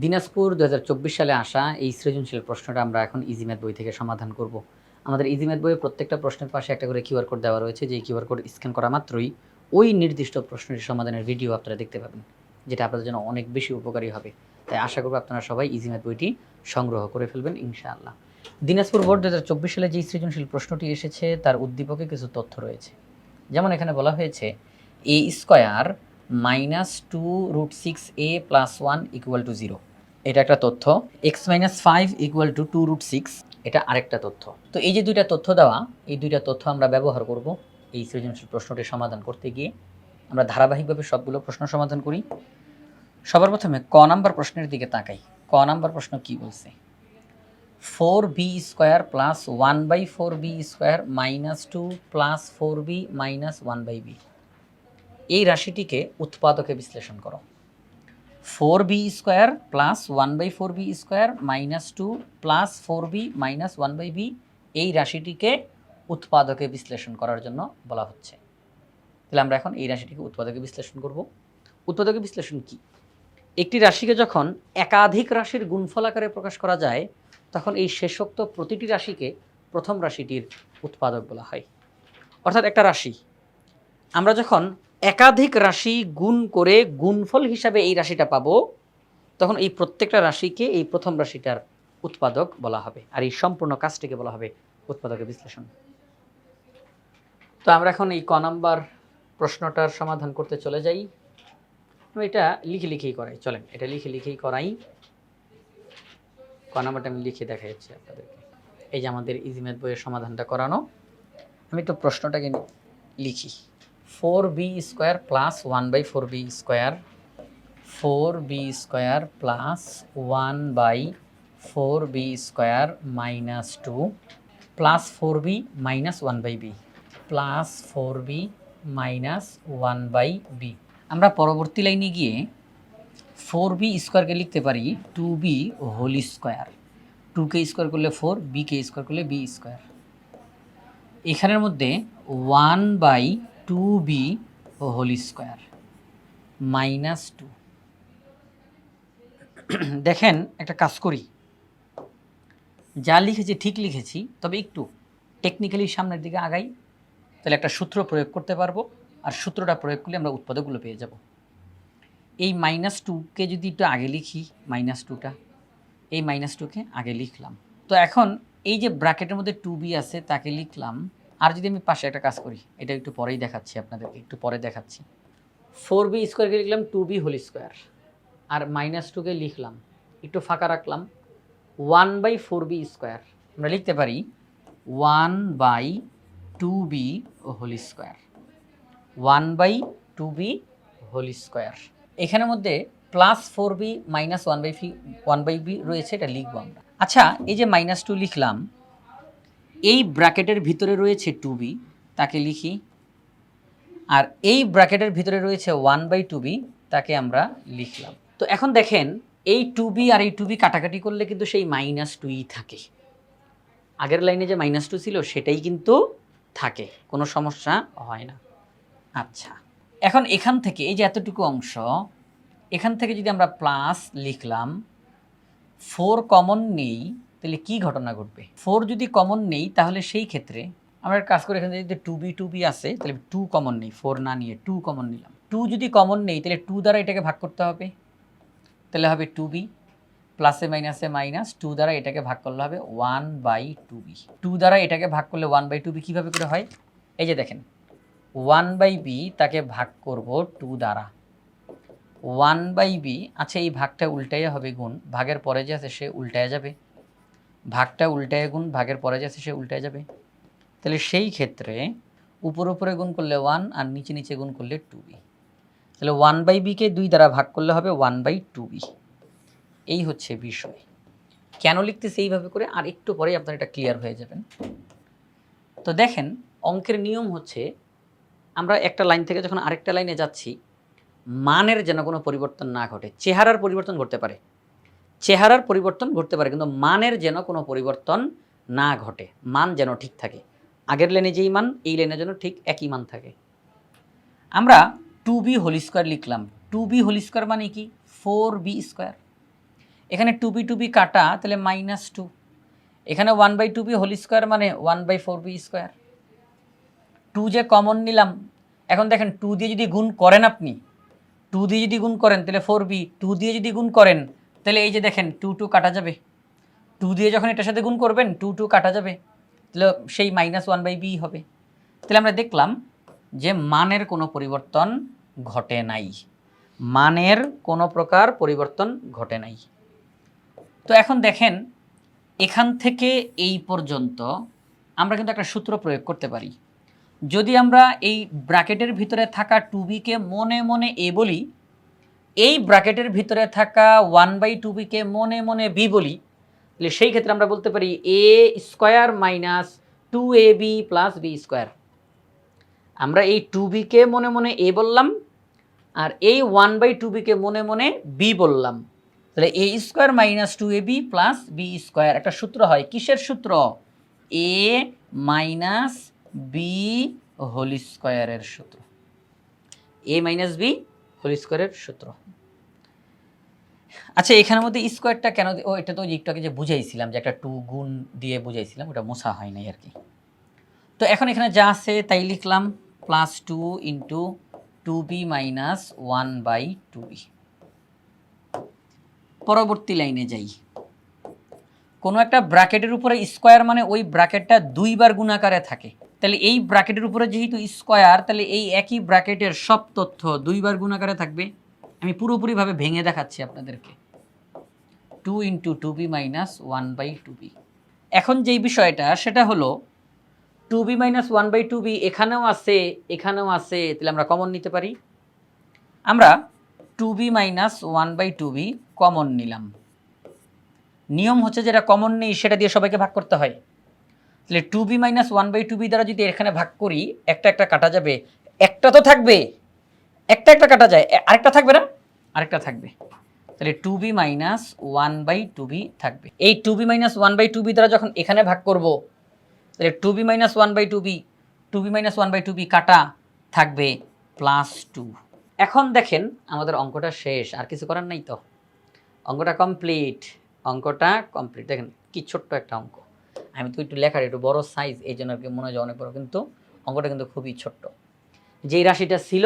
দিনাজপুর দু হাজার চব্বিশ সালে আসা এই সৃজনশীল প্রশ্নটা আমরা এখন ইজিম্যাথ বই থেকে সমাধান করব। আমাদের ইজিম্যাথ বইয়ে প্রত্যেকটা প্রশ্নের পাশে একটা করে কিউআর কোড দেওয়া রয়েছে। যে কিউআর কোড স্ক্যান করা মাত্রই ওই নির্দিষ্ট প্রশ্নটির সমাধানের ভিডিও আপনারা দেখতে পাবেন, যেটা আপনাদের জন্য অনেক বেশি উপকারী হবে। তাই আশা করব আপনারা সবাই ইজিম্যাথ বইটি সংগ্রহ করে ফেলবেন, ইনশাআল্লাহ। দিনাজপুর বোর্ড দু হাজার চব্বিশ সালে যে সৃজনশীল প্রশ্নটি এসেছে, তার উদ্দীপকে কিছু তথ্য রয়েছে। যেমন এখানে বলা হয়েছে A square minus two root six A plus one equal to zero এটা একটা তথ্য। X minus five equal to two root six এটা আরেকটা তথ্য। তো এই যে দুইটা তথ্য দেওয়া, এই দুইটা তথ্য আমরা ব্যবহার করব এই সৃজনশীল প্রশ্নটি সমাধান করতে গিয়ে। আমরা ধারাবাহিকভাবে সবগুলো প্রশ্ন সমাধান করি। সবার প্রথমে ক নাম্বার প্রশ্নের দিকে তাকাই। ক নাম্বার প্রশ্ন কি বলছে? Four B square plus one by four B square minus two plus four B minus one by B এই রাশিটিকে উৎপাদকে বিশ্লেষণ করো। Four B square plus one by four B square minus two plus four B minus one by B এই রাশিটিকে উৎপাদকে বিশ্লেষণ করার জন্য বলা হচ্ছে। তাহলে আমরা এখন এই রাশিটিকে উৎপাদকে বিশ্লেষণ করব। উৎপাদকে বিশ্লেষণ কি? একটি রাশিকে যখন একাধিক রাশির গুণফল আকারে প্রকাশ করা যায়, তখন এই শেষোক্ত প্রতিটি রাশিকে প্রথম রাশিটির উৎপাদক বলা হয়। অর্থাৎ একটা রাশি। আমরা যখন একাধিক রাশি গুণ করে গুণফল হিসাবে এই রাশিটা পাবো, তখন এই প্রত্যেকটা রাশিকে এই প্রথম রাশিটার উৎপাদক বলা হবে আর এই সম্পূর্ণ কাজটিকে বলা হবে উৎপাদকের বিশ্লেষণ। তো আমরা এখন এই ক নাম্বার প্রশ্নটার সমাধান করতে চলে যাই। এটা লিখে লিখেই করাই, চলেন, এটা লিখে লিখেই করাই। ক নাম্বারটা আমি লিখে দেখা যাচ্ছে আপনাদেরকে। এই যে আমাদের ইজিমেথ বইয়ের সমাধানটা করানো, আমি তো প্রশ্নটাকে লিখি। Four B square plus one by four B square, four B square plus one by four B square minus two plus four B minus one by B, plus four B minus one by B. আমরা পরবর্তী লাইনে গিয়ে four B স্কোয়ারকে লিখতে পারি two B whole square. টুকে square করলে four, বিকে স্কোয়ার করলে বি স্কোয়ার। এখানের মধ্যে one by two B whole square, minus two. দেখেন, একটা কাজ করি। যা লিখেছি, ঠিক লিখেছি, তবে একটু টেকনিক্যালি সামনের দিকে আগাই, তাহলে একটা সূত্র প্রয়োগ করতে পারব, আর সূত্রটা প্রয়োগ করলে আমরা উৎপাদকগুলো পেয়ে যাব। এই মাইনাস টুকে যদি একটু আগে লিখি, মাইনাস টুটা, এই মাইনাস টুকে আগে লিখলাম। তো এখন এই যে ব্র্যাকেটের মধ্যে টু বি আছে, তাকে লিখলাম আর যদি আমি পাশে একটা কাজ করি, এটা একটু পরেই দেখাচ্ছি আপনাদেরকে, একটু পরে দেখাচ্ছি। ফোর বি স্কোয়ারকে লিখলাম টু বি হোল স্কোয়ার আর মাইনাস টুকে লিখলাম, একটু ফাঁকা রাখলাম one by four B square আমরা লিখতে পারি one by two B whole square one by two B whole square এখানের মধ্যে plus four B minus one by fee one by B রয়েছে, এটা লিখব আমরা। আচ্ছা এই যে মাইনাস টু লিখলাম এই ব্র্যাকেটের ভিতরে রয়েছে টু বি তাকে লিখি। আর এই ব্র্যাকেটের ভিতরে রয়েছে ওয়ান বাই টু বি তাকে আমরা লিখলাম। তো এখন দেখেন, এই টু বি আর এই টু বি কাটাকাটি করলে কিন্তু সেই মাইনাস টুই থাকে। আগের লাইনে যে মাইনাস টু ছিল, সেটাই কিন্তু থাকে। কোনো সমস্যা হয় না। আচ্ছা এখন এখান থেকে, এই যে এতটুকু অংশ, এখান থেকে যদি আমরা প্লাস লিখলাম ফোর কমন নেই তাহলে কি ঘটনা ঘটবে? ফোর যদি কমন নেই, তাহলে সেই ক্ষেত্রে আমরা কাজ করে, এখানে যদি টু বি টু বি আসে তাহলে টু কমন নেই ফোর না নিয়ে টু কমন নিলাম। টু যদি কমন নেই, তাহলে টু দ্বারা এটাকে ভাগ করতে হবে। তাহলে হবে টু বি প্লাসে মাইনাসে মাইনাস টু দ্বারা এটাকে ভাগ করলে হবে one by two B two দ্বারা এটাকে ভাগ করলে ওয়ান বাই টু বি কীভাবে করে হয়? এই যে দেখেন ওয়ান বাই বি তাকে ভাগ করব টু দ্বারা। ওয়ান বাই বি আচ্ছা এই ভাগটা উল্টাইয়া হবে গুণ, ভাগের পরে যে আছে সে উল্টায় যাবে। ভাগটা উল্টায় গুণ, ভাগের পরে যে আছে সে উল্টায় যাবে। তাহলে সেই ক্ষেত্রে উপর উপরে গুণ করলে ওয়ান আর নিচে নিচে গুণ করলে টু বি তাহলে ওয়ান বাই বিকে দুই দ্বারা ভাগ করলে হবে ওয়ান বাই টু বি এই হচ্ছে বিষয়। কেন লিখতেছে এইভাবে করে? আর একটু পরেই আপনার এটা ক্লিয়ার হয়ে যাবেন। তো দেখেন, অঙ্কের নিয়ম হচ্ছে, আমরা একটা লাইন থেকে যখন আরেকটা লাইনে যাচ্ছি, মানের যেন কোনো পরিবর্তন না ঘটে, চেহারার পরিবর্তন ঘটতে পারে। চেহারার পরিবর্তন ঘটতে পারে, কিন্তু মানের যেন কোনো পরিবর্তন না ঘটে, মান যেন ঠিক থাকে। আগের লেনে যেই মান, এই লেনে যেন ঠিক একই মান থাকে। আমরা টু বি হোল স্কোয়ার লিখলাম। টু বি হোল স্কোয়ার মানে কি? ফোর বি স্কোয়ার এখানে টু বি টু বি কাটা, তাহলে মাইনাস টু এখানে one by two B whole square মানে one by four B square two যে কমন নিলাম, এখন দেখেন টু দিয়ে যদি গুণ করেন আপনি টু দিয়ে যদি গুণ করেন, তাহলে ফোর বি টু দিয়ে যদি গুণ করেন তাহলে এই যে দেখেন, টু টু কাটা যাবে। টু দিয়ে যখন এটার সাথে গুণ করবেন, টু টু কাটা যাবে। তাহলে সেই মাইনাস ওয়ান বাই বি হবে। তাহলে আমরা দেখলাম যে মানের কোনো পরিবর্তন ঘটে নাই। মানের কোনো প্রকার পরিবর্তন ঘটে নাই। তো এখন দেখেন, এখান থেকে এই পর্যন্ত আমরা কিন্তু একটা সূত্র প্রয়োগ করতে পারি। যদি আমরা এই ব্র্যাকেটের ভিতরে থাকা টু বিকে মনে মনে এ বলি এই ব্র্যাকেটের ভিতরে থাকা ওয়ান বাই টু বিকে মনে মনে বি বলি, তাহলে সেই ক্ষেত্রে আমরা বলতে পারি A square minus two A B plus B square আমরা এই টু বিকে মনে মনে এ বললাম, আর এই ওয়ান বাই টু বিকে মনে মনে বি বললাম। তাহলে A square minus two A B plus B square একটা সূত্র হয়। কিসের সূত্র? এ মাইনাস বি হোল স্কোয়ারের সূত্র। এ মাইনাস বি হোল স্কোয়ারের সূত্র। আচ্ছা এখানের মধ্যে স্কোয়ারটা কেন ও, এটা তো একটু যে বুঝাইছিলাম যে একটা টু গুণ দিয়ে বুঝাইছিলাম, ওটা মোছা হয় নাই আর কি। তো এখন এখানে যা আছে তাই লিখলাম plus two into two B minus one by two B পরবর্তী লাইনে যাই। কোনো একটা ব্র্যাকেটের উপরে স্কোয়ার মানে ওই ব্র্যাকেটটা দুইবার গুণাকারে থাকে। তাহলে এই ব্র্যাকেটের উপরে যেহেতু স্কোয়ার, তাহলে এই একই ব্র্যাকেটের সব তথ্য দুইবার গুণাকারে থাকবে। আমি পুরোপুরিভাবে ভেঙে দেখাচ্ছি আপনাদেরকে। Two into two B minus one by two B এখন যেই বিষয়টা, সেটা হলো two B minus one by two B এখানেও আছে এখানেও আছে, তাহলে আমরা কমন নিতে পারি। আমরা two B minus one by two B common নিলাম। নিয়ম হচ্ছে যেটা কমন নেই, সেটা দিয়ে সবাইকে ভাগ করতে হয়। তাহলে two B minus one by two B দ্বারা যদি এখানে ভাগ করি, একটা একটা কাটা যাবে। একটা তো থাকবে। একটা একটা কাটা যায়। আরেকটা থাকবে না? আরেকটা থাকবে। তাহলে two B minus one by two B থাকবে। এই two B minus one by two B দ্বারা যখন এখানে ভাগ করব, তাহলে two B minus one by two B two B minus one by two B কাটা থাকবে প্লাস টু এখন দেখেন আমাদের অঙ্কটা শেষ। আর কিছু করার নাই তো। অঙ্কটা কমপ্লিট অঙ্কটা কমপ্লিট দেখেন কি ছোট্ট একটা অঙ্ক। আমি তো একটু লেখার একটু বড় সাইজ এই জন্য আর কি মনে হয় অনেক বড়, কিন্তু অঙ্কটা কিন্তু খুবই ছোট্ট। যেই রাশিটা ছিল,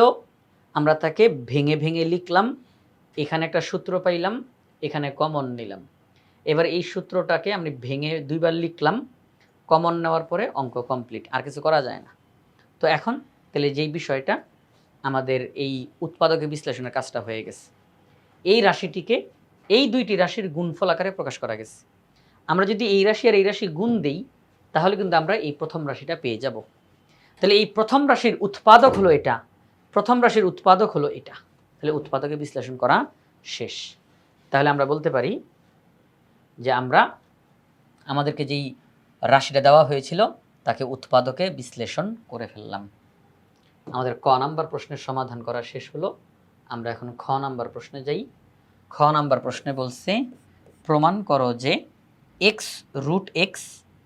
আমরা তাকে ভেঙে ভেঙে লিখলাম, এখানে একটা সূত্র পাইলাম, এখানে কমন নিলাম। এবার এই সূত্রটাকে আমি ভেঙে দুইবার লিখলাম কমন নেওয়ার পরে অঙ্ক কমপ্লিট আর কিছু করা যায় না। তো এখন তাহলে যেই বিষয়টা, আমাদের এই উৎপাদকে বিশ্লেষণের কাজটা হয়ে গেছে। এই রাশিটিকে, এই দুইটি রাশির গুণফল আকারে প্রকাশ করা গেছে। আমরা যদি এই রাশি আর এই রাশি গুণ দেই, তাহলে কিন্তু আমরা এই প্রথম রাশিটা পেয়ে যাব। তাহলে এই প্রথম রাশির উৎপাদক হলো এটা, প্রথম রাশির উৎপাদক হলো এটা। তাহলে উৎপাদকে বিশ্লেষণ করা শেষ। তাহলে আমরা বলতে পারি যে আমরা আমাদেরকে যেই রাশিটা দেওয়া হয়েছিল, তাকে উৎপাদকে বিশ্লেষণ করে ফেললাম। আমাদের ক নাম্বার প্রশ্নের সমাধান করা শেষ হলো। আমরা এখন খ নাম্বার প্রশ্নে যাই। খ নাম্বার প্রশ্নে বলছে, প্রমাণ করো যে X root X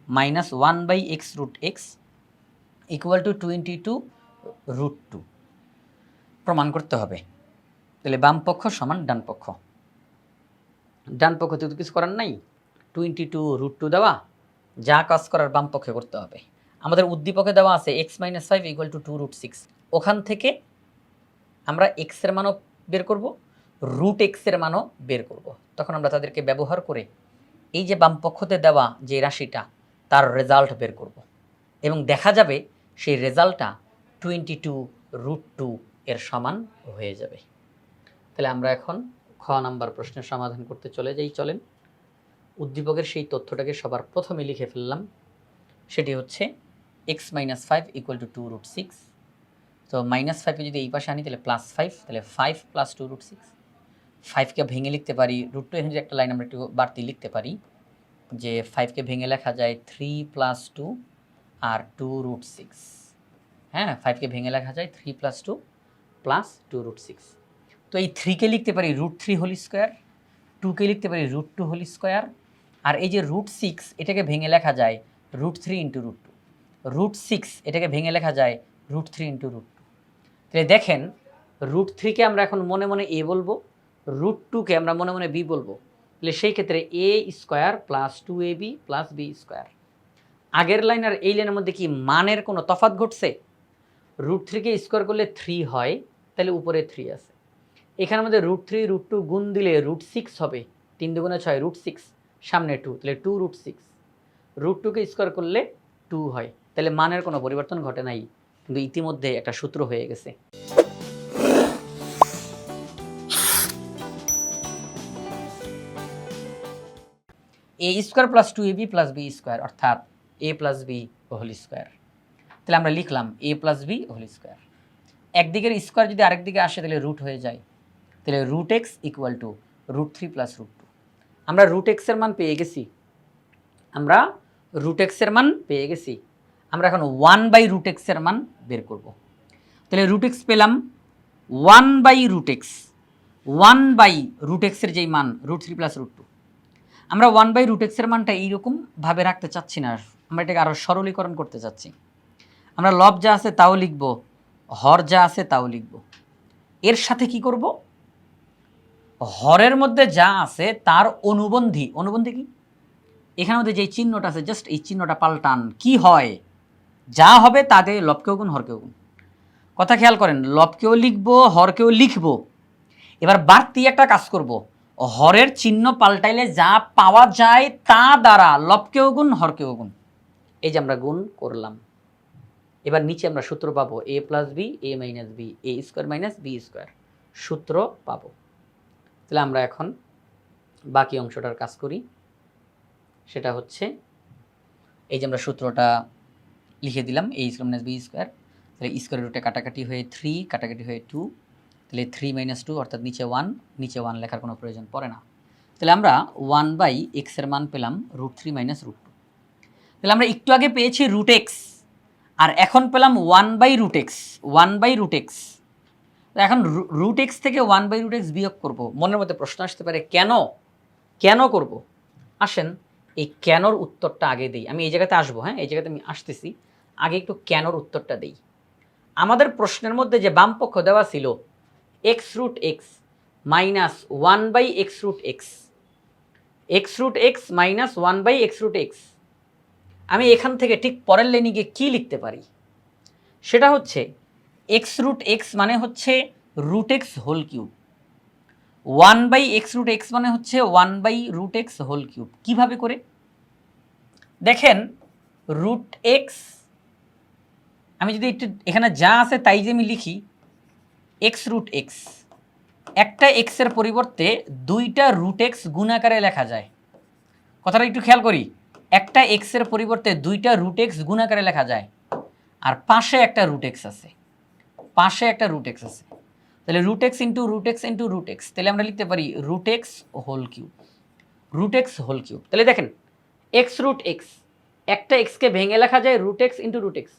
minus one by X root X equal to twenty two root two প্রমাণ করতে হবে। তাহলে বাম পক্ষ সমান ডান পক্ষ। ডান পক্ষ তো কিছু করার নাই। টোয়েন্টি টু রুট টু দেওয়া। যা কাজ করার বাম পক্ষে করতে হবে। আমাদের উদ্দীপকে দেওয়া আছে X minus five equal to two root six ওখান থেকে আমরা এক্সের মানও বের করব রুট এক্সের মানও বের করব। তখন আমরা তাদেরকে ব্যবহার করে এই যে বাম পক্ষতে দেওয়া যে রাশিটা, তার রেজাল্ট বের করব। এবং দেখা যাবে সেই রেজাল্টটা টোয়েন্টি টু রুট টু এর সমান হয়ে যাবে। তাহলে আমরা এখন খ নাম্বার প্রশ্নের সমাধান করতে চলে যাই, চলেন। উদ্দীপকের সেই তথ্যটাকে সবার প্রথমে লিখে ফেললাম। সেটি হচ্ছে X minus five equal to two root six তো মাইনাস ফাইভকে যদি এই পাশে আনি, তাহলে প্লাস ফাইভ তাহলে five plus two root six ফাইভকে ভেঙে লিখতে পারি রুট টু এখানে একটা লাইন আমরা একটু বাড়তি লিখতে পারি, যে ফাইভকে ভেঙে লেখা যায় থ্রি প্লাস টু আর টু রুট সিক্স হ্যাঁ ফাইভকে ভেঙে লেখা যায় three plus two plus two root six তো এই থ্রিকে লিখতে পারি রুট থ্রি হোল স্কোয়ার টুকে লিখতে পারি রুট টু হোল স্কোয়ার আর এই যে রুট সিক্স এটাকে ভেঙে লেখা যায় root three into root two root six এটাকে ভেঙে লেখা যায় root three into root two তাহলে দেখেন রুট থ্রিকে আমরা এখন মনে মনে এ বলব রুট টুকে আমরা মনে মনে বি বলব, তাহলে সেই ক্ষেত্রে A square plus two A B plus B square আগের লাইন আর এই লাইনের মধ্যে কি মানের কোনো তফাত ঘটছে? রুট থ্রিকে স্কোয়ার করলে থ্রি হয়, তাহলে উপরে থ্রি আছে। এখানের মধ্যে রুট থ্রি রুট টু গুণ দিলে রুট সিক্স হবে, তিন দুগুণে ছয় রুট সিক্স সামনে টু তাহলে টু রুট সিক্স রুট টুকে স্কোয়ার করলে টু হয়, তাহলে মানের কোনো পরিবর্তন ঘটে নাই, কিন্তু ইতিমধ্যে একটা সূত্র হয়ে গেছে। A square plus two a b plus b square, অর্থাৎ a plus b whole square. তাহলে আমরা লিখলাম a plus b whole square. একদিকের square যদি আরেক দিকে আসে, তাহলে রুট হয়ে যায়। তাহলে root x equal to root three plus root two. আমরা রুট এক্সের মান পেয়ে গেছি। আমরা রুট এক্সের মান পেয়ে গেছি। আমরা এখন ওয়ান বাই রুট এক্সের মান বের করব। তাহলে রুট এক্স পেলাম one by root x. One by root এক্সের যেই মান, root three plus root two. আমরা ওয়ান বাই রুট এক্সের মানটা এইরকমভাবে রাখতে চাচ্ছি না আমরা এটাকে আরও সরলীকরণ করতে চাচ্ছি। আমরা লব যা আছে তাও লিখব, হর যা আছে তাও লিখব। এর সাথে কি করব? হরের মধ্যে যা আছে তার অনুবন্ধী অনুবন্ধী কি? এখানে মধ্যে যে চিহ্নটা আছে জাস্ট এই চিহ্নটা পাল্টান, কি হয়? যা হবে তাতে লবকেও গুণ, হরকেও গুণ। কথা খেয়াল করেন, লবকেও লিখব, হরকেও লিখব। এবার বাড়তি একটা কাজ করব। হরের চিহ্ন পাল্টাইলে যা পাওয়া যায় তা দ্বারা লবকেও গুণ, হরকেও গুণ। এই যে আমরা গুণ করলাম। এবার নিচে আমরা সূত্র পাবো a plus b a minus b a square minus b square সূত্র পাবো। তাহলে আমরা এখন বাকি অংশটার কাজ করি। সেটা হচ্ছে, এই যে আমরা সূত্রটা লিখে দিলাম a square minus b square তাহলে স্কোয়ার রুটে কাটাকাটি হয়ে থ্রি কাটাকাটি হয়ে টু তাহলে থ্রি মাইনাস টু অর্থাৎ নিচে ওয়ান নিচে ওয়ান লেখার কোনো প্রয়োজন পড়ে না। তাহলে আমরা ওয়ান বাই এক্সের মান পেলাম root three minus root two তাহলে আমরা একটু আগে পেয়েছি রুট এক্স আর এখন পেলাম one by root x one by root x এখন রুট এক্স থেকে ওয়ান বাই রুট এক্স বিয়োগ করব। মনের মধ্যে প্রশ্ন আসতে পারে, কেন? কেন করব? আসেন, এই কেনর উত্তরটা আগে দিই। আমি এই জায়গাতে আসব হ্যাঁ? এই জায়গাতে আমি আসতেছি। আগে একটু কেনর উত্তরটা দিই। আমাদের প্রশ্নের মধ্যে যে বাম পক্ষ দেওয়া ছিল x root x minus one by x root x x root x minus one by x root x আমি এখান থেকে ঠিক পরের লাইনে গিয়ে কী লিখতে পারি? সেটা হচ্ছে এক্স রুট এক্স মানে হচ্ছে root x whole cube one by x root x মানে হচ্ছে one by root x whole cube কীভাবে করে? দেখেন রুট এক্স আমি যদি একটু এখানে যা আছে তাই যে আমি লিখি এক্স রুট এক্স একটা এক্সের পরিবর্তে দুইটা রুট এক্স গুণাকারে লেখা যায়। কথাটা একটু খেয়াল করি। একটা এক্সের পরিবর্তে দুইটা রুট এক্স গুণাকারে লেখা যায়। আর পাশে একটা রুট এক্স আছে। পাশে একটা রুট এক্স আছে। তাহলে root x into root x into root x তাহলে আমরা লিখতে পারি root x whole cube root x whole cube তাহলে দেখেন এক্স রুট এক্স একটা এক্সকে ভেঙে লেখা যায় root x into root x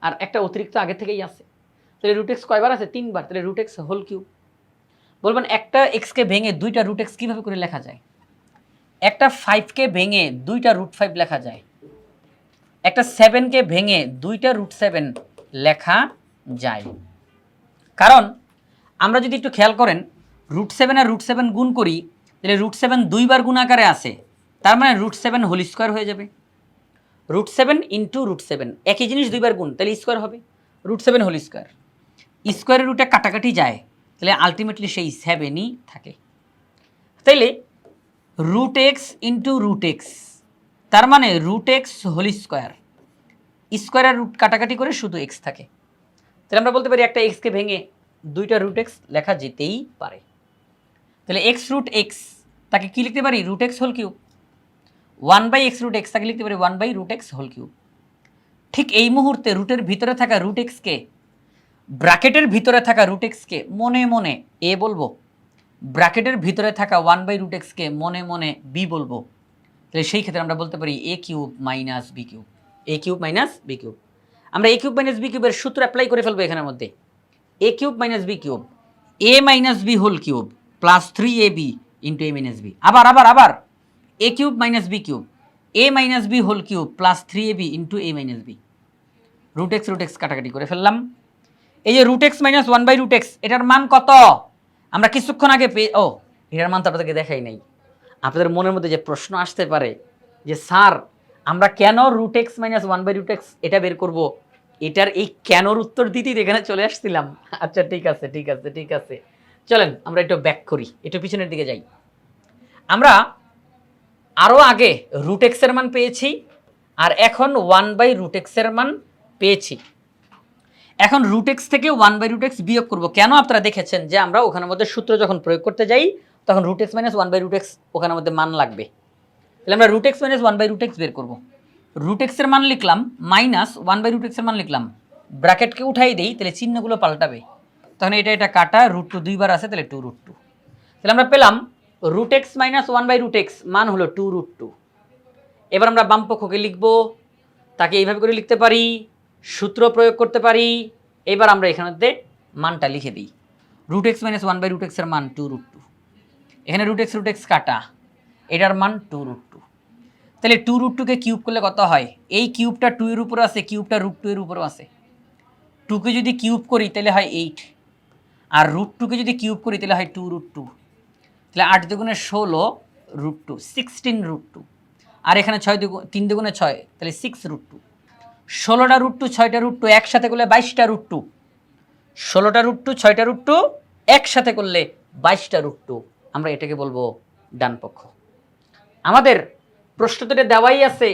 আর একটা অতিরিক্ত আগে থেকেই আছে। তাহলে রুট এক্স কয়বার আছে? তিনবার। তাহলে রুট এক্স হোল কিউব বলবেন একটা এক্সকে ভেঙে দুইটা রুট এক্স কীভাবে করে লেখা যায়? একটা ফাইভকে ভেঙে দুইটা রুট ফাইভ লেখা যায়। একটা সেভেনকে ভেঙে দুইটা রুট সেভেন লেখা যায়। কারণ আমরা যদি একটু খেয়াল করেন রুট সেভেন আর রুট সেভেন গুণ করি, তাহলে রুট সেভেন দুইবার গুণ আকারে আসে তার মানে রুট সেভেন হোল স্কোয়ার হয়ে যাবে। Root seven into root seven একই জিনিস দুইবার গুণ, তাহলে স্কোয়ার হবে। রুট সেভেন হোল স্কোয়ার স্কোয়ারের রুটে কাটাকাটি যায়, তাহলে আলটিমেটলি সেই সেভেনই থাকে। তাইলে root x into root x তার মানে রুট এক্স হোল স্কোয়ার স্কোয়ারের রুট কাটাকাটি করে শুধু এক্স থাকে। তাহলে আমরা বলতে পারি একটা এক্সকে ভেঙে দুইটা রুট এক্স লেখা যেতেই পারে। তাহলে এক্স রুট এক্স তাকে কি লিখতে পারি? Root x whole cube one by x root x তাকে লিখতে পারি one by root x whole cube ঠিক এই মুহূর্তে রুটের ভিতরে থাকা রুট এক্সকে ব্র্যাকেটের ভিতরে থাকা রুট এক্সকে মনে মনে এ বলব। ব্র্যাকেটের ভিতরে থাকা ওয়ান বাই রুট এক্সকে মনে মনে বি বলব। তাহলে সেই ক্ষেত্রে আমরা বলতে পারি a cube minus b cube. A cube minus b cube. আমরা এ কিউব মাইনাস বি কিউবের সূত্র অ্যাপ্লাই করে ফেলব এখানের মধ্যে। A cube minus b cube. A minus b whole cube plus three a b into a minus b. আবার আবার আবার। A cube minus b cube. A minus b whole cube plus three a b into a minus b. Root x root x কাটাকাটি করে ফেললাম। এই যে root x minus one by root x এটার মান কত? আমরা কিছুক্ষণ আগে পেয়ে ও, এটার মান তো আপনাদেরকে দেখাই নাই। আপনাদের মনের মধ্যে যে প্রশ্ন আসতে পারে, যে স্যার, আমরা কেন root x minus one by root x এটা বের করব? এটার এই কেনর উত্তর দিতেই এখানে চলে আসছিলাম। আচ্ছা ঠিক আছে ঠিক আছে ঠিক আছে। চলেন, আমরা একটু ব্যাক করি, একটু পিছনের দিকে যাই। আমরা আরও আগে রুট এক্সের মান পেয়েছি, আর এখন ওয়ান বাই রুট এক্সের মান পেয়েছি। এখন রুট এক্স থেকে ওয়ান বাই রুট এক্স বিয়োগ করব। কেন আপনারা দেখেছেন যে আমরা ওখানের মধ্যে সূত্র যখন প্রয়োগ করতে যাই, তখন root x minus one by root x ওখানের মধ্যে মান লাগবে। তাহলে আমরা root x minus one by root x বের করব। রুট এক্সের মান লিখলাম মাইনাস ওয়ান বাই রুট এক্সের মান লিখলাম। ব্র্যাকেটকে উঠাই দেই, তাহলে চিহ্নগুলো পাল্টাবে। তখন এটা এটা কাটা রুট টু দুইবার আছে, তাহলে টু রুট টু তাহলে আমরা পেলাম root x minus one by root x মান হলো টু রুট টু এবার আমরা বাম পক্ষকে লিখব, তাকে এইভাবে করে লিখতে পারি। সূত্র প্রয়োগ করতে পারি। এবার আমরা এখানে মানটা লিখে দিই। Root x minus one by root এক্সের মান টু রুট টু এখানে রুট এক্স রুট এক্স কাটা। এটার মান টু রুট টু তাহলে টু রুট টুকে কিউব করলে কত হয়? এই কিউবটা টু এর উপর আছে কিউবটা রুট টু এর উপরও আছে। টুকে যদি কিউব করি তাহলে হয় এইট আর রুট টুকে যদি কিউব করি তাহলে হয় টু রুট টু তাহলে আট দুগুণে ষোলো root two sixteen root two আর এখানে ছয় দুগুণ তিন দুগুণে ছয়, তাহলে সিক্স রুট টু ষোলোটা রুট টু ছয়টা রুট টু একসাথে করলে বাইশটা রুট টু ষোলোটা রুট টু ছয়টা রুট টু একসাথে করলে বাইশটা রুট টু আমরা এটাকে বলব ডান পক্ষ। আমাদের প্রশ্ন তো এটা দেওয়াই আছে।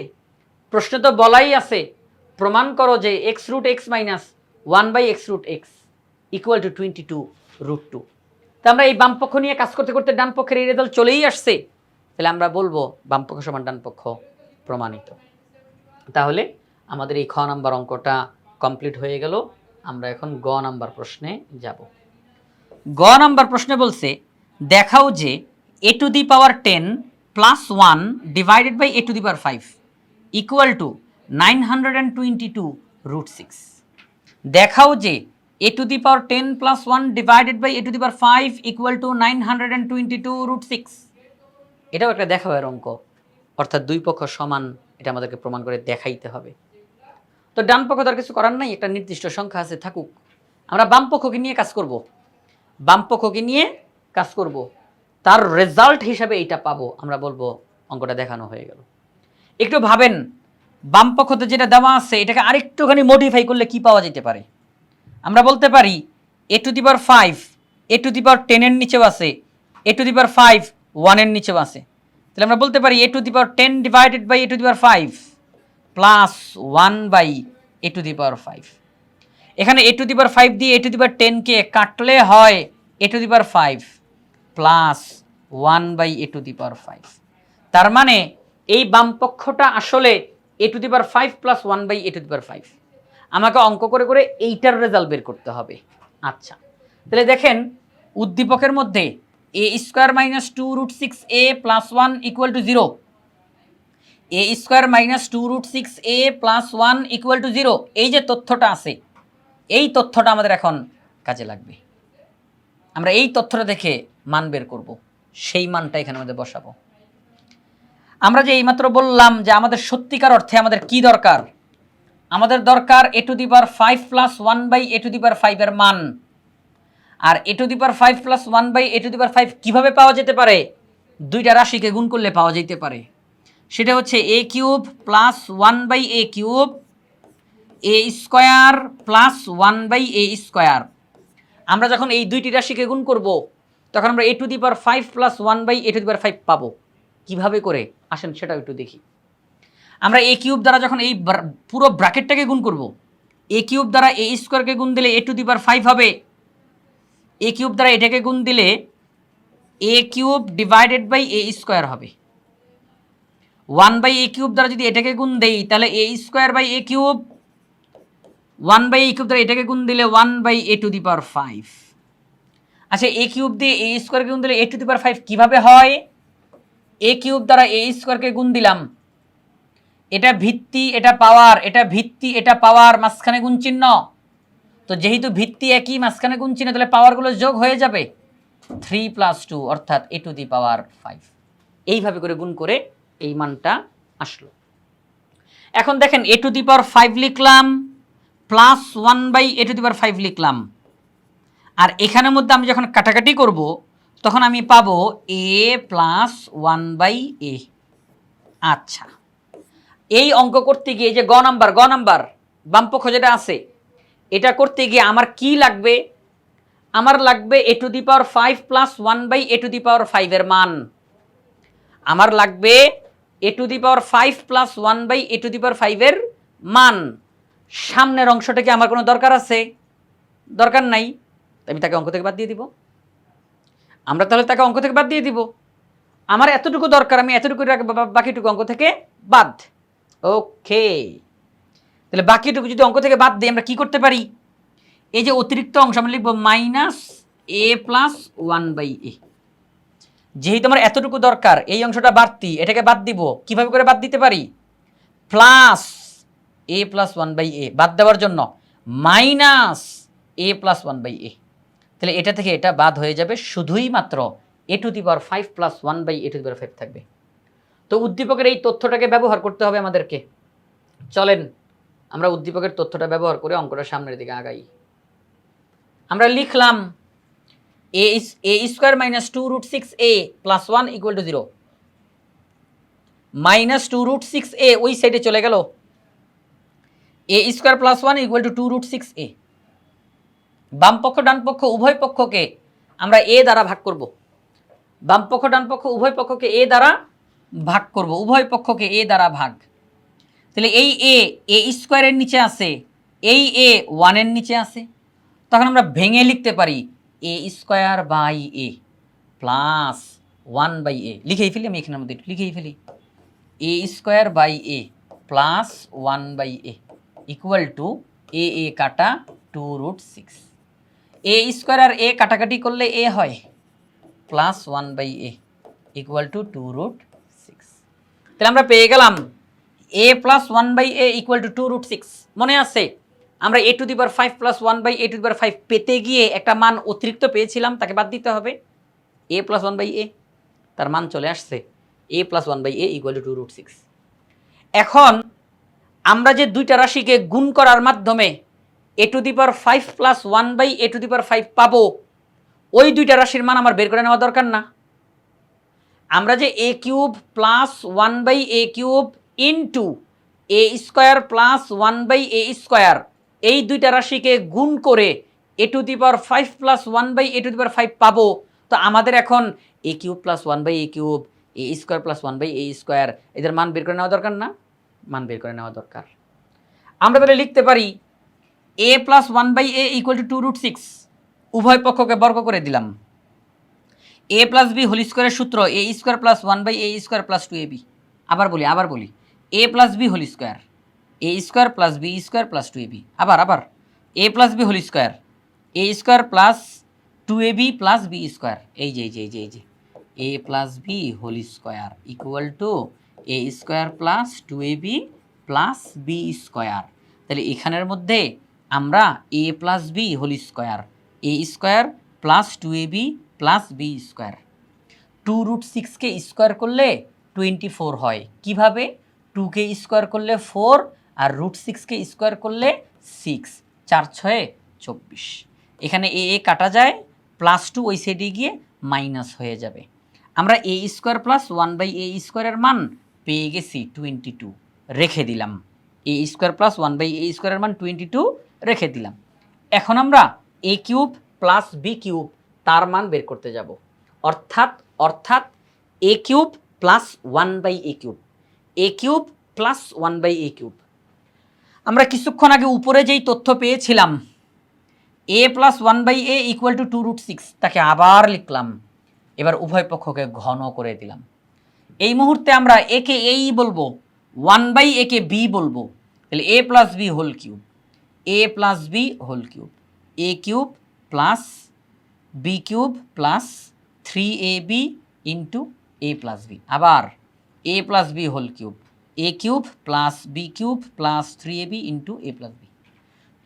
প্রশ্ন তো বলাই আছে। প্রমাণ করো যে x root x minus one by x root x equal to twenty two root two তা আমরা এই বাম পক্ষ নিয়ে কাজ করতে করতে ডান পক্ষের এই রেজাল্ট চলেই আসছে। তাহলে আমরা বলব বাম পক্ষ সমান ডান পক্ষ প্রমাণিত। তাহলে আমাদের এই খ নাম্বার অঙ্কটা কমপ্লিট হয়ে গেল। আমরা এখন গ নাম্বার প্রশ্নে যাব। গ নাম্বার প্রশ্নে বলছে, দেখাও যে a to the power ten plus one divided by a to the power five equal to nine hundred and twenty two root six দেখাও যে a to the power ten plus one divided by a to the power five equal to nine hundred and twenty two root six এটাও একটা দেখাবার অঙ্ক। অর্থাৎ দুই পক্ষ সমান, এটা আমাদেরকে প্রমাণ করে দেখাইতে হবে। তো ডান পক্ষ তার কিছু করার নাই, একটা নির্দিষ্ট সংখ্যা আছে, থাকুক। আমরা বাম পক্ষকে নিয়ে কাজ করব। বাম পক্ষকে নিয়ে কাজ করব। তার রেজাল্ট হিসাবে এইটা পাবো, আমরা বলব, অঙ্কটা দেখানো হয়ে গেল। একটু ভাবেন, বাম পক্ষতে যেটা দেওয়া আছে, এটাকে আরেকটুখানি মডিফাই করলে কি পাওয়া যেতে পারে? আমরা বলতে পারি a to the power five a to the power টেনের নিচেও আছে এ টু দি পাওয়ার ফাইভ ওয়ানের নিচেও আছে। তাহলে আমরা বলতে পারি a to the power ten divided by a to the power five plus one by a to the power five এখানে a to the power five দিয়ে এ টু দি পাওয়ার টেনকে কাটলে হয় a to the power five plus one by a to the power five তার মানে এই বাম পক্ষটা আসলে a to the power five plus one by a to the power five আমাকে অঙ্ক করে করে এইটার রেজাল্ট বের করতে হবে। আচ্ছা তাহলে দেখেন উদ্দীপকের মধ্যে a square minus two root six a plus one equal to zero a square minus two root six a plus one equal to zero এই যে তথ্যটা আছে, এই তথ্যটা আমাদের এখন কাজে লাগবে। আমরা এই তথ্যটা দেখে মান বের করব, সেই মানটা এখানে আমাদের বসাবো। আমরা যে এইমাত্র বললাম যে আমাদের সত্যিকার অর্থে আমাদের কি দরকার, আমাদের দরকার a to the power five plus one by a to the power ফাইভের মান। আর a to the power five plus one by a to the power five কীভাবে পাওয়া যেতে পারে, দুইটা রাশিকে গুণ করলে পাওয়া যেতে পারে। সেটা হচ্ছে a cube plus one by a cube a square plus one by a square আমরা যখন এই দুইটি রাশিকে গুণ করব, তখন আমরা a to the power five plus one by a to the power five পাবো। কীভাবে করে? আসেন সেটাও একটু দেখি। আমরা এ কিউব দ্বারা যখন এই পুরো ব্র্যাকেটটাকে গুণ করব এ কিউব দ্বারা এ স্কোয়ারকে গুণ দিলে এ টু দি পাওয়ার ফাইভ হবে। এ কিউব দ্বারা এটাকে গুণ দিলে a cube divided by a square হবে। ওয়ান বাই এ কিউব দ্বারা যদি এটাকে গুণ দেই, তাহলে a square by a cube, one by a cube দ্বারা এটাকে গুণ দিলে one by a to the power five. আচ্ছা এ কিউব দিয়ে এ স্কোয়ারকে গুণ দিলে এ টু দি পাওয়ার ফাইভ কীভাবে হয়? এ কিউব দ্বারা এ স্কোয়ারকে গুণ দিলাম। এটা ভিত্তি, এটা পাওয়ার, এটা ভিত্তি, এটা পাওয়ার, মাঝখানে গুণ চিহ্ন। তো যেহেতু ভিত্তি একই, মাঝখানে গুণ চিহ্ন, তাহলে পাওয়ারগুলো যোগ হয়ে যাবে। থ্রি প্লাস টু, অর্থাৎ এ টু দি পাওয়ার ফাইভ। এইভাবে করে গুণ করে এই মানটা আসলো। এখন দেখেন a to the power five লিখলাম plus one by a to the power five লিখলাম। আর এখানের মধ্যে আমি যখন কাটাকাটি করব, তখন আমি পাবো a plus one by a আচ্ছা। এই অঙ্ক করতে গিয়ে যে গ নাম্বার গ নাম্বার বামপক্ষ যেটা আছে, এটা করতে গিয়ে আমার কি লাগবে? আমার লাগবে a to the power five plus one by a to the power ফাইভের মান। আমার লাগবে a to the power five plus one by a to the power ফাইভের মান। সামনের অংশটা কি আমার কোনো দরকার আছে? দরকার নাই। আমি তাকে অঙ্ক থেকে বাদ দিয়ে দিব। আমরা তাহলে তাকে অঙ্ক থেকে বাদ দিয়ে দিব। আমার এতটুকু দরকার, আমি এতটুকু বাকিটুকু অঙ্ক থেকে বাদ। ওকে। তাহলে বাকিটুকু যদি অঙ্ক থেকে বাদ দিই, আমরা কি করতে পারি? এই যে অতিরিক্ত অংশ আমরা লিখব minus a plus one by a যেহেতু আমার এতটুকু দরকার, এই অংশটা বাড়তি এটাকে বাদ দিব, কীভাবে করে বাদ দিতে পারি? Plus a plus one by a, বাদ দেওয়ার জন্য minus a plus one by a. তাহলে এটা থেকে এটা বাদ হয়ে যাবে, শুধুই মাত্র a to the power five plus one by a to the power five থাকবে। তো উদ্দীপকের এই তথ্যটাকে ব্যবহার করতে হবে আমাদেরকে। চলেন, আমরা উদ্দীপকের তথ্যটা ব্যবহার করে অঙ্কটা সামনের দিকে আগাই। আমরা লিখলাম a a square minus two root six a plus one equal to zero minus two root six a ওই সাইডে চলে গেল। A square plus one equal to two root six a বাম পক্ষ, ডান পক্ষ, উভয় পক্ষকে আমরা এ দ্বারা ভাগ করব। বাম পক্ষ, ডান পক্ষ, উভয় পক্ষকে এ দ্বারা ভাগ করব। উভয় পক্ষকে এ দ্বারা ভাগ। তাহলে এই এ এ স্কোয়ারের নিচে আছে, এই এ ওয়ানের নিচে আছে। তখন আমরা ভেঙে লিখতে পারি a square by a plus one by a লিখেই ফেলি আমি এখানের মধ্যে লিখেই ফেলি। A square by a plus one by a equal to a a কাটা two root six a square R a কাটাকাটি করলে এ হয় plus one by a equal to two root six তাহলে আমরা পেয়ে গেলাম a plus one by a equal to two root six মনে আছে? আমরা a to the five plus one by a to the power five পেতে গিয়ে একটা মান অতিরিক্ত পেয়েছিলাম, তাকে বাদ দিতে হবে। A plus one by A তার মান চলে আসছে A plus one by A equal to two root six এখন আমরা যে দুইটা রাশিকে গুণ করার মাধ্যমে A to the five plus one by A to the five পাবো, ওই দুইটা রাশির মান আমার বের করে নেওয়া দরকার না। আমরা যে A cube plus one by A cube into A square plus one by A square এই দুইটা রাশিকে গুণ করে A to the power five plus one by A to the power five পাবো। তো আমাদের এখন A cube plus one by A cube, A square plus one by A square, এদের মান বের করে নেওয়া দরকার না? মান বের করে নেওয়া দরকার। আমরা তাহলে লিখতে পারি, A plus one by A equal to two root six উভয় পক্ষকে বর্গ করে দিলাম। এ প্লাস বি হোল স্কোয়ারের সূত্র, A square plus one by A square plus two A B. আবার বলি আবার বলি, A plus B whole square. A square plus B square plus two A B আবার আবার। A plus B whole square A square plus two A B plus B square এই যে এই যে এই যে এই যে। A plus B whole square equal to A square plus two A B plus B square তাহলে এখানের মধ্যে আমরা A plus B whole square A square plus two A B plus B square two root সিক্সকে square করলে twenty four হয়। কীভাবে? টুকে square করলে four আর রুট সিক্সকে স্কোয়ার করলে সিক্স, চার ছয়ে চব্বিশ। এখানে এ এ কাটা যায়, প্লাস টু ওই সাইডে গিয়ে মাইনাস হয়ে যাবে। আমরা A square plus one by A স্কোয়ারের মান পেয়ে গেছি টোয়েন্টি টু, রেখে দিলাম। A square plus one by A স্কোয়ারের মান টোয়েন্টি টু, রেখে দিলাম। এখন আমরা A cube plus B cube, তার মান বের করতে যাব। অর্থাৎ অর্থাৎ A cube plus one by A cube. A cube plus one by A cube. আমরা কিছুক্ষণ আগে উপরে যেই তথ্য পেয়েছিলাম A plus one by A equal to two root six তাকে আবার লিখলাম। এবার উভয় পক্ষকে ঘন করে দিলাম। এই মুহূর্তে আমরা একে এই বলব ওয়ান বাই একে বি বলব। তাহলে A plus B whole cube A plus B whole cube A cube plus B cube plus three A B into A plus B আবার A plus B whole cube A cube plus B cube plus three A B into A plus B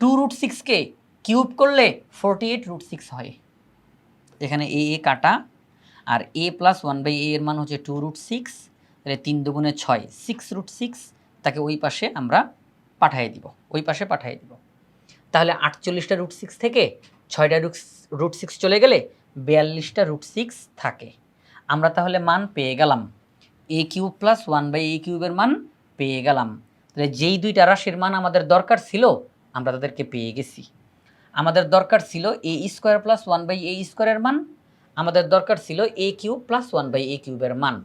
two root সিক্সকে cube করলে forty eight root six হয়। এখানে এ এ কাটা, আর A plus one by A এর মান হচ্ছে two root six তাহলে তিন দুগুণে ছয় সিক্স রুট সিক্স তাকে ওই পাশে আমরা পাঠিয়ে দিব, ওই পাশে পাঠিয়ে দিব। তাহলে আটচল্লিশটা রুট সিক্স থেকে ছয়টা রুট রুট সিক্স চলে গেলে বিয়াল্লিশটা রুট সিক্স থাকে। আমরা তাহলে মান পেয়ে গেলাম। A cube plus one by A কিউবের মান পেয়ে গেলাম। তাহলে যেই দুইটা রাশির মান আমাদের দরকার ছিল, আমরা তাদেরকে পেয়ে গেছি। আমাদের দরকার ছিল A square plus one by A স্কোয়ারের মান, আমাদের দরকার ছিল A cube plus one by A কিউবের মান।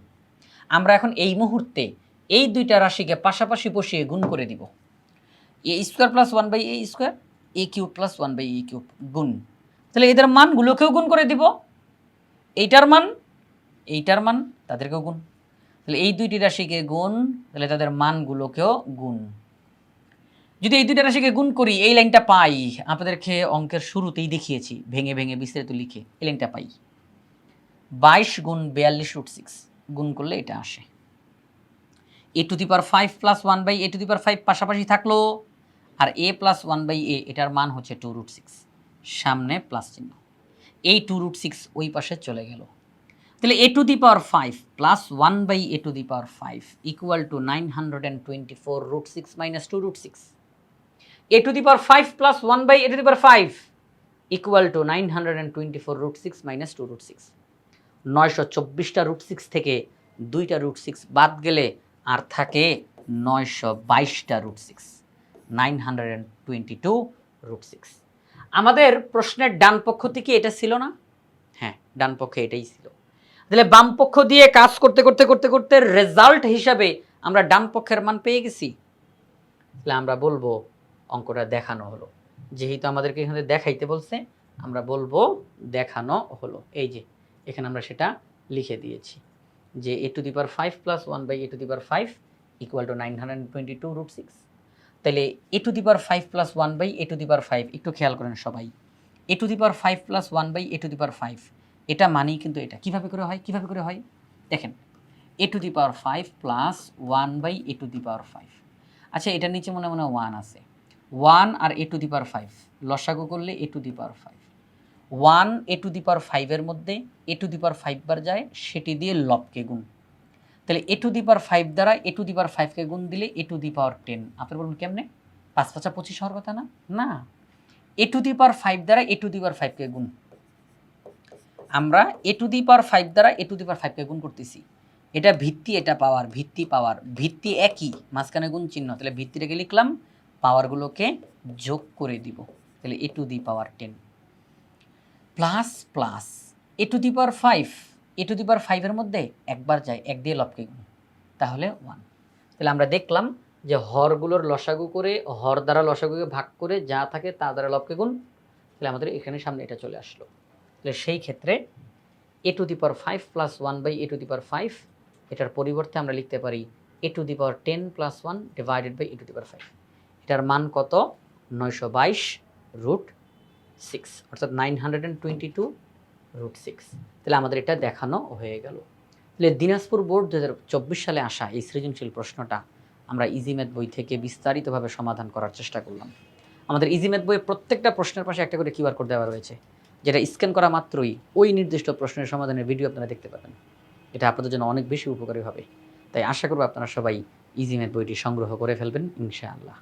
আমরা এখন এই মুহূর্তে এই দুইটা রাশিকে পাশাপাশি বসিয়ে গুণ করে দিব। A square plus one by A square A cube plus one by A cube গুণ। তাহলে এদের মানগুলোকেও গুণ করে দিব। এইটার মান এইটার মান তাদেরকেও গুণ। তাহলে এই দুইটি রাশিকে গুণ, তাহলে তাদের মানগুলোকেও গুণ। যদি এই দুইটা রাশিকে গুণ করি, এই লাইনটা পাই, আপনাদেরকে অঙ্কের শুরুতেই দেখিয়েছি, ভেঙে ভেঙে বিস্তারিত লিখে, এই লাইনটা পাই। বাইশ গুণ বিয়াল্লিশ রুট সিক্স গুণ করলে এটা আসে। A to the power five plus one by A to the power five পাশাপাশি থাকল, আর A plus one by A এটার মান হচ্ছে টু রুট সিক্স সামনে প্লাস চিহ্ন। এই টু রুট সিক্স ওই পাশে চলে গেল। তাহলে A to the power five plus one by A to the power five equal to nine hundred and twenty four root six minus two root six. A to the power five plus one by A to the power five equal to nine hundred and twenty four root six minus two root six. নয়শো চব্বিশটা root six থেকে দুইটা root six বাদ গেলে আর থাকে নয়শো বাইশটা root six, nine hundred and twenty two root six. আমাদের প্রশ্নের ডান পক্ষ থেকে এটা ছিল না? হ্যাঁ ডান পক্ষে এটাই ছিল। তাহলে বাম পক্ষ দিয়ে কাজ করতে করতে করতে করতে রেজাল্ট হিসাবে আমরা ডান পক্ষের মান পেয়ে গেছি। তাহলে আমরা বলব অঙ্কটা দেখানো হলো। যেহেতু আমাদেরকে এখানে দেখাইতে বলছে, আমরা বলব দেখানো হলো। এই যে, এখানে আমরা সেটা লিখে দিয়েছি যে A to the power five plus one by A to the power five equal to nine hundred twenty two root six তাহলে A to the power five plus one by A to the power five একটু খেয়াল করেন সবাই। A to the power five plus one by A to the power five এটা মানেই কিন্তু এটা কীভাবে করে হয় কীভাবে করে হয় দেখেন A to the power five plus one by A to the power five আচ্ছা এটার নিচে মনে মনে ওয়ান আছে one R A to the power five লসাগু করলে A to the power five one A to the power ফাইভের মধ্যে এ টু দি পাওয়ার ফাইভ বার যায় সেটি দিয়ে লবকে গুণ তাহলে এ টু দি পাওয়ার ফাইভ দ্বারা এ টু দি পাওয়ার ফাইভকে গুণ দিলে এ টু দি পাওয়ার টেন আপনি বলুন কেমনে পাঁচ পাঁচা পঁচিশ হওয়ার কথা না না এ টু দি পাওয়ার ফাইভ দ্বারা এ টু দি পাওয়ার ফাইভকে গুণ আমরা a to the power five দ্বারা এ টু দি পাওয়ার ফাইভকে গুণ করতেছি। এটা ভিত্তি, এটা পাওয়ার ভিত্তি পাওয়ার ভিত্তি একই, মাঝখানে গুণ চিহ্ন। তাহলে ভিত্তিটাকে লিখলাম? পাওয়ারগুলোকে যোগ করে দিব। তাহলে A to the power ten plus plus A to the power five A to the power ফাইভের মধ্যে একবার যায় এক দিয়ে লবকে গুণ। তাহলে ওয়ান তাহলে আমরা দেখলাম যে হরগুলোর লসাগু করে, হর দ্বারা লসাগুকে ভাগ করে যা থাকে তা দ্বারা লবকে গুণ। তাহলে আমাদের এখানে সামনে এটা চলে আসলো। তাহলে সেই ক্ষেত্রে A to the power five plus one by A to the power five এটার পরিবর্তে আমরা লিখতে পারি A to the power ten plus one divided by A to the power five এটার মান কত? নয়শো বাইশ রুট সিক্স অর্থাৎ nine hundred and twenty two root six তাহলে আমাদের এটা দেখানো হয়ে গেল। তাহলে দিনাজপুর বোর্ড দু হাজার চব্বিশ সালে আসা এই সৃজনশীল প্রশ্নটা আমরা ইজিম্যাথ বই থেকে বিস্তারিতভাবে সমাধান করার চেষ্টা করলাম। আমাদের ইজিম্যাথ বইয়ে প্রত্যেকটা প্রশ্নের পাশে একটা করে কিউআর কোড দেওয়া রয়েছে। যেটা স্ক্যান করা মাত্রই ওই নির্দিষ্ট প্রশ্নের সমাধানের ভিডিও আপনারা দেখতে পাবেন। এটা আপনাদের জন্য অনেক বেশি উপকারী হবে। তাই আশা করব আপনারা সবাই ইজিম্যাথ বইটি সংগ্রহ করে ফেলবেন, ইনশাআল্লাহ।